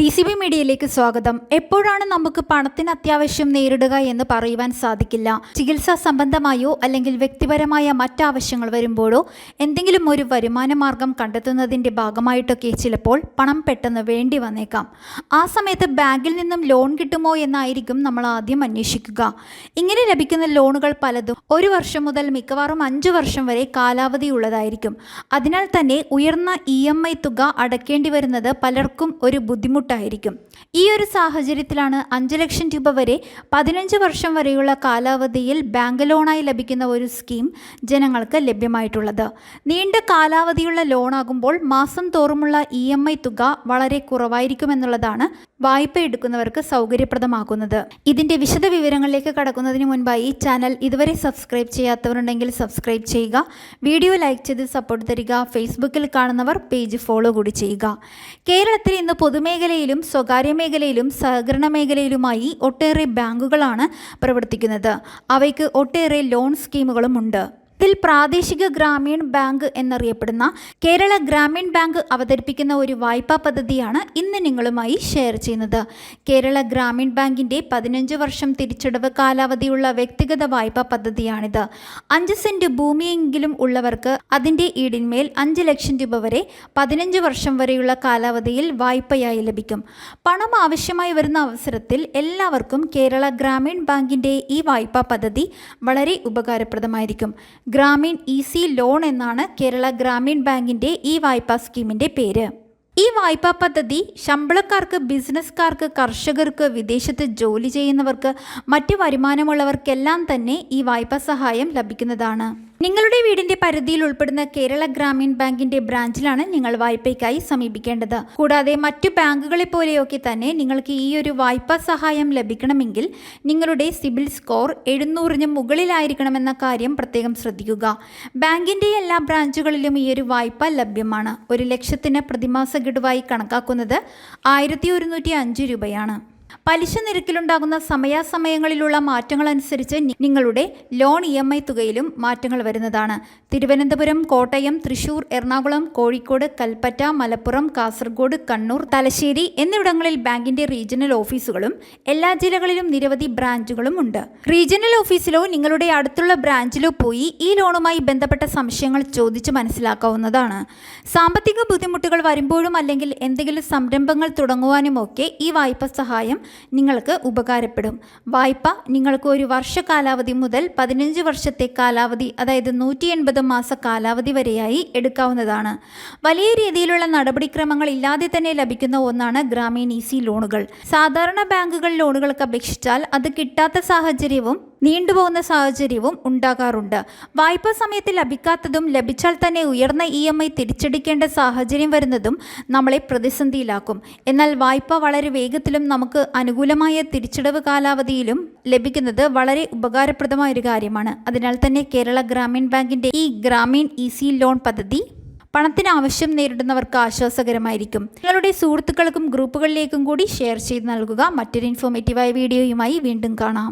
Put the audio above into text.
D C B മീഡിയയിലേക്ക് സ്വാഗതം. എപ്പോഴാണ് നമുക്ക് പണത്തിന് അത്യാവശ്യം നേരിടുക എന്ന് പറയുവാൻ സാധിക്കില്ല? ചികിത്സാ സംബന്ധമായോ അല്ലെങ്കിൽ വ്യക്തിപരമായ മറ്റാവശ്യങ്ങൾ വരുമ്പോഴോ എന്തെങ്കിലും ഒരു വരുമാന മാർഗം കണ്ടെത്തുന്നതിന്റെ ഭാഗമായിട്ടൊക്കെ ചിലപ്പോൾ പണം പെട്ടെന്ന് വേണ്ടി വന്നേക്കാം. ആ സമയത്ത് ബാങ്കിൽ നിന്നും ലോൺ കിട്ടുമോ എന്നായിരിക്കും നമ്മൾ ആദ്യം അന്വേഷിക്കുക. ഇങ്ങനെ ലഭിക്കുന്ന ലോണുകൾ പലതും ഒരു വർഷം മുതൽ മിക്കവാറും അഞ്ചു വർഷം വരെ കാലാവധിയുള്ളതായിരിക്കും അതിനാൽ തന്നെ ഉയർന്ന ഇ തുക അടക്കേണ്ടി വരുന്നത് പലർക്കും ഒരു ബുദ്ധിമുട്ടായിരിക്കും. ഈ ഒരു സാഹചര്യത്തിലാണ് അഞ്ച് ലക്ഷം രൂപ വരെ പതിനഞ്ച് വർഷം വരെയുള്ള കാലാവധിയിൽ ബാങ്ക് ലോണായി ലഭിക്കുന്ന ഒരു സ്കീം ജനങ്ങൾക്ക് ലഭ്യമായിട്ടുള്ളത്. നീണ്ട കാലാവധിയുള്ള ലോണാകുമ്പോൾ മാസം തോറുമുള്ള ഇ എം ഐ തുക വളരെ കുറവായിരിക്കുമെന്നുള്ളതാണ് വായ്പ എടുക്കുന്നവർക്ക് സൗകര്യപ്രദമാക്കുന്നത്. ഇതിന്റെ വിശദ വിവരങ്ങളിലേക്ക് കടക്കുന്നതിന് മുൻപായി ഈ ചാനൽ ഇതുവരെ സബ്സ്ക്രൈബ് ചെയ്യാത്തവരുണ്ടെങ്കിൽ സബ്സ്ക്രൈബ് ചെയ്യുക വീഡിയോ ലൈക്ക് ചെയ്ത് സപ്പോർട്ട് തരിക ഫേസ്ബുക്കിൽ കാണുന്നവർ പേജ് ഫോളോ കൂടി ചെയ്യുക. കേരളത്തിൽ ഇന്ന് പൊതുമേഖലയിലും സ്വകാര്യ മേഖലയിലും സഹകരണ മേഖലയിലുമായി ഒട്ടേറെ ബാങ്കുകളാണ് പ്രവർത്തിക്കുന്നത്. അവയ്ക്ക് ഒട്ടേറെ ലോൺ സ്കീമുകളും ഉണ്ട്. ഇതിൽ പ്രാദേശിക ഗ്രാമീൺ ബാങ്ക് എന്നറിയപ്പെടുന്ന കേരള ഗ്രാമീൺ ബാങ്ക് അവതരിപ്പിക്കുന്ന ഒരു വായ്പാ പദ്ധതിയാണ് ഇന്ന് നിങ്ങളുമായി ഷെയർ ചെയ്യുന്നത്. കേരള ഗ്രാമീൺ ബാങ്കിന്റെ പതിനഞ്ച് വർഷം തിരിച്ചടവ് കാലാവധിയുള്ള വ്യക്തിഗത വായ്പ പദ്ധതിയാണിത്. അഞ്ച് സെന്റ് ഭൂമിയെങ്കിലും ഉള്ളവർക്ക് അതിന്റെ ഈടിന്മേൽ അഞ്ച് ലക്ഷം രൂപ വരെ പതിനഞ്ച് വർഷം വരെയുള്ള കാലാവധിയിൽ വായ്പയായി ലഭിക്കും. പണം ആവശ്യമായി വരുന്ന അവസരത്തിൽ എല്ലാവർക്കും കേരള ഗ്രാമീൺ ബാങ്കിന്റെ ഈ വായ്പാ പദ്ധതി വളരെ ഉപകാരപ്രദമായിരിക്കും. ഗ്രാമീൺ ഈസി ലോൺ എന്നാണ് കേരള ഗ്രാമീൺ ബാങ്കിന്റെ ഈ വായ്പാ സ്കീമിന്റെ പേര്. ഈ വായ്പാ പദ്ധതി ശമ്പളക്കാർക്ക് ബിസിനസ്സുകാർക്ക് കർഷകർക്ക് വിദേശത്ത് ജോലി ചെയ്യുന്നവർക്ക് മറ്റ് വരുമാനമുള്ളവർക്കെല്ലാം തന്നെ ഈ വായ്പാ സഹായം ലഭിക്കുന്നതാണ്. നിങ്ങളുടെ വീടിന്റെ പരിധിയിൽ ഉൾപ്പെടുന്ന കേരള ഗ്രാമീൺ ബാങ്കിന്റെ ബ്രാഞ്ചിലാണ് നിങ്ങൾ വായ്പയ്ക്കായി സമീപിക്കേണ്ടത്. കൂടാതെ മറ്റു ബാങ്കുകളെ പോലെയൊക്കെ തന്നെ നിങ്ങൾക്ക് ഈ ഒരു വായ്പാ സഹായം ലഭിക്കണമെങ്കിൽ നിങ്ങളുടെ സിബിൽ സ്കോർ എഴുന്നൂറിന് മുകളിലായിരിക്കണമെന്ന കാര്യം പ്രത്യേകം ശ്രദ്ധിക്കുക. ബാങ്കിന്റെ എല്ലാ ബ്രാഞ്ചുകളിലും ഈ ഒരു വായ്പ ലഭ്യമാണ്. ഒരു ലക്ഷത്തിന് പ്രതിമാസ ഗഡുവായി കണക്കാക്കുന്നത് ആയിരത്തി രൂപയാണ്. പലിശ നിരക്കിലുണ്ടാകുന്ന സമയാസമയങ്ങളിലുള്ള മാറ്റങ്ങൾ അനുസരിച്ച് നിങ്ങളുടെ ലോൺ ഇ എം ഐ തുകയിലും മാറ്റങ്ങൾ വരുന്നതാണ്. തിരുവനന്തപുരം കോട്ടയം തൃശൂർ എറണാകുളം കോഴിക്കോട് കൽപ്പറ്റ മലപ്പുറം കാസർഗോഡ് കണ്ണൂർ തലശ്ശേരി എന്നിവിടങ്ങളിൽ ബാങ്കിന്റെ റീജിയണൽ ഓഫീസുകളും എല്ലാ ജില്ലകളിലും നിരവധി ബ്രാഞ്ചുകളും ഉണ്ട്. റീജിയണൽ ഓഫീസിലോ നിങ്ങളുടെ അടുത്തുള്ള ബ്രാഞ്ചിലോ പോയി ഈ ലോണുമായി ബന്ധപ്പെട്ട സംശയങ്ങൾ ചോദിച്ച് മനസ്സിലാക്കാവുന്നതാണ്. സാമ്പത്തിക ബുദ്ധിമുട്ടുകൾ വരുമ്പോഴും അല്ലെങ്കിൽ എന്തെങ്കിലും സംരംഭങ്ങൾ തുടങ്ങുവാനുമൊക്കെ ഈ വായ്പ സഹായം നിങ്ങൾക്ക് ഉപകാരപ്പെടും. വായ്പ നിങ്ങൾക്ക് ഒരു വർഷ കാലാവധി മുതൽ പതിനഞ്ച് വർഷത്തെ കാലാവധി അതായത് നൂറ്റി എൺപത് മാസ കാലാവധി വരെയായി എടുക്കാവുന്നതാണ്. വലിയ രീതിയിലുള്ള നടപടിക്രമങ്ങൾ ഇല്ലാതെ തന്നെ ലഭിക്കുന്ന ഒന്നാണ് ഗ്രാമീൺ ഈസി ലോണുകൾ. സാധാരണ ബാങ്കുകൾ ലോണുകൾക്ക് അപേക്ഷിച്ചാൽ അത് കിട്ടാത്ത സാഹചര്യവും നീണ്ടുപോകുന്ന സാഹചര്യവും ഉണ്ടാകാറുണ്ട്. വായ്പാ സമയത്ത് ലഭിക്കാത്തതും ലഭിച്ചാൽ തന്നെ ഉയർന്ന ഇ എം ഐ തിരിച്ചടിക്കേണ്ട സാഹചര്യം വരുന്നതും നമ്മളെ പ്രതിസന്ധിയിലാക്കും. എന്നാൽ വായ്പ വളരെ വേഗത്തിലും നമുക്ക് അനുകൂലമായ തിരിച്ചടവ് കാലാവധിയിലും ലഭിക്കുന്നത് വളരെ ഉപകാരപ്രദമായ ഒരു കാര്യമാണ്. അതിനാൽ തന്നെ കേരള ഗ്രാമീൺ ബാങ്കിന്റെ ഈ ഗ്രാമീൺ ഈസി ലോൺ പദ്ധതി പണത്തിന് ആവശ്യം നേരിടുന്നവർക്ക് ആശ്വാസകരമായിരിക്കും. നിങ്ങളുടെ സുഹൃത്തുക്കൾക്കും ഗ്രൂപ്പുകളിലേക്കും കൂടി ഷെയർ ചെയ്ത് നൽകുക. മറ്റൊരു ഇൻഫോർമേറ്റീവായ വീഡിയോയുമായി വീണ്ടും കാണാം.